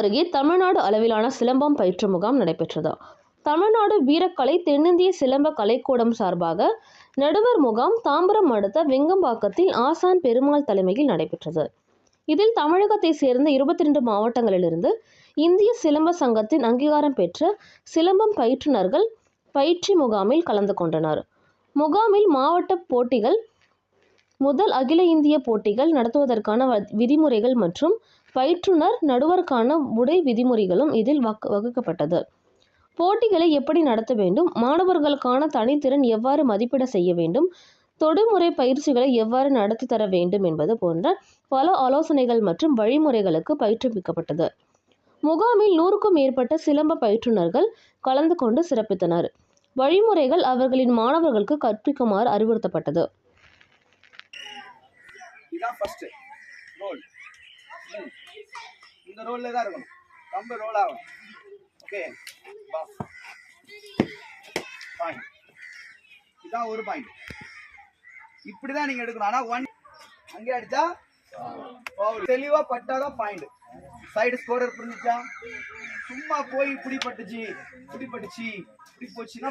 அருகே தமிழ்நாடு அளவிலான சிலம்பம் பயிற்று முகாம் நடைபெற்றது. தமிழ்நாடு வீரக்கலை தென்னிந்திய சிலம்ப கலைக்கூடம் சார்பாக நடுவர் முகாம் தாம்பரம் அடுத்த வெங்கம்பாக்கத்தில் ஆசான் பெருமாள் தலைமையில் நடைபெற்றது. இதில் தமிழகத்தை சேர்ந்த இருபத்தி ரெண்டு மாவட்டங்களிலிருந்து இந்திய சிலம்ப சங்கத்தின் அங்கீகாரம் பெற்ற சிலம்பம் பயிற்றுநர்கள் பயிற்சி முகாமில் கலந்து கொண்டனர். முகாமில் மாவட்ட போட்டிகள் முதல் அகில இந்திய போட்டிகள் நடத்துவதற்கான விதிமுறைகள் மற்றும் பயிற்றுனர் நடுவருக்கான உடை விதிமுறைகளும் இதில் வகு- வகுக்கப்பட்டது. போட்டிகளை எப்படி நடத்த வேண்டும்? மாணவர்களுக்கான தனித்திறன் எவ்வாறு மதிப்பிட செய்ய வேண்டும்? தொடுமுறை பயிற்சிகளை எவ்வாறு நடத்தி தர வேண்டும் என்பது போன்ற பல ஆலோசனைகள் மற்றும் வழிமுறைகளுக்கு பயிற்றுவிக்கப்பட்டது. முகாமில் நூறுக்கும் மேற்பட்ட சிலம்ப பயிற்றுனர்கள் கலந்து கொண்டு சிறப்பித்தனர். வழிமுறைகள் அவர்களின் மாணவர்களுக்கு கற்பிக்குமாறு அறிவுறுத்தப்பட்டது. இதான் ஃபர்ஸ்ட் ரோல் இந்த ரோல்ல தான் இருக்கணும். கம்பு ரோல் ஆகும் ஓகே பாயிண்ட் இதான் ஒரு பாயிண்ட் இப்படி தான் நீங்க எடுக்கணும். ஆனா ஒன் அங்கே அடிச்சா foul. தெளிவா பட்டாதான் பாயிண்ட் சைடு ஸ்கோரர் புரிஞ்சுச்சா? சும்மா போய் இப்படி பட்டுச்சு இப்படி பட்டுச்சு இப்படி போச்சுன்னா